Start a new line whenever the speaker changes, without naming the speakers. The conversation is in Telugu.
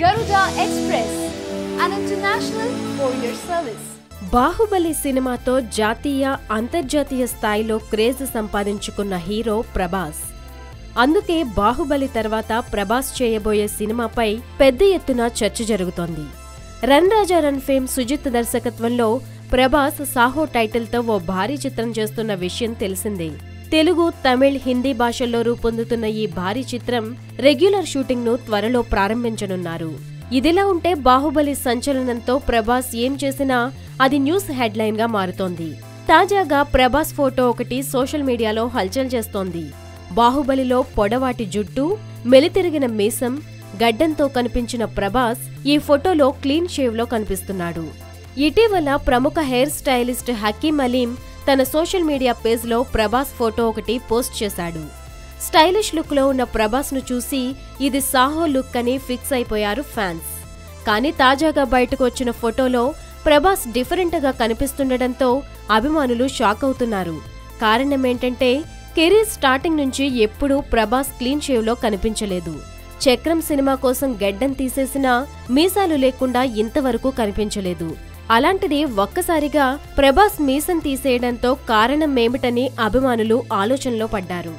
Garuda express an international
Baahubali సినిమాతో జాతీయ అంతర్జాతీయ స్థాయిలో క్రేజ్ సంపాదించుకున్న హీరో ప్రభాస్. అందుకే బాహుబలి తర్వాత ప్రభాస్ చేయబోయే సినిమాపై పెద్ద ఎత్తున చర్చ జరుగుతోంది. Run Raja run fame Sujeeth దర్శకత్వంలో ప్రభాస్ సాహో టైటిల్తో ఓ భారీ చిత్రం చేస్తున్న విషయం తెలిసిందే. తెలుగు తమిళ్ హిందీ భాషల్లో రూపొందుతున్న ఈ భారీ చిత్రం రెగ్యులర్ షూటింగ్ను త్వరలో ప్రారంభించనున్నారు. ఇదిలా ఉంటే బాహుబలి సంచలనంతో ప్రభాస్ ఏం చేసినా అది న్యూస్ హెడ్లైన్గా మారుతోంది. తాజాగా ప్రభాస్ ఫోటో ఒకటి సోషల్ మీడియాలో హల్చల్ చేస్తోంది. బాహుబలిలో పొడవాటి జుట్టు మెలితిరిగిన మీసం గడ్డంతో కనిపించిన ప్రభాస్ ఈ ఫోటోలో క్లీన్ షేవ్లో కనిపిస్తున్నాడు. ఇటీవల ప్రముఖ హెయిర్ స్టైలిస్ట్ హకీం అలీం తన సోషల్ మీడియా పేజ్లో ప్రభాస్ ఫోటో ఒకటి పోస్ట్ చేశాడు. స్టైలిష్ లుక్లో ఉన్న ప్రభాస్ను చూసి ఇది సాహో లుక్ అని ఫిక్స్ అయిపోయారు ఫ్యాన్స్. కానీ తాజాగా బయటకు వచ్చిన ఫోటోలో ప్రభాస్ డిఫరెంట్గా కనిపిస్తుండటంతో అభిమానులు షాక్ అవుతున్నారు. కారణమేంటంటే కెరీర్ స్టార్టింగ్ నుంచి ఎప్పుడూ ప్రభాస్ క్లీన్ షేవ్లో కనిపించలేదు. చక్రం సినిమా కోసం గెడ్డం తీసేసినా మీసాలు లేకుండా ఇంతవరకు కనిపించలేదు. అలాంటిది ఒక్కసారిగా ప్రభాస్ మీసం తీసేయడంతో కారణమేమిటని అభిమానులు ఆలోచనలో పడ్డారు.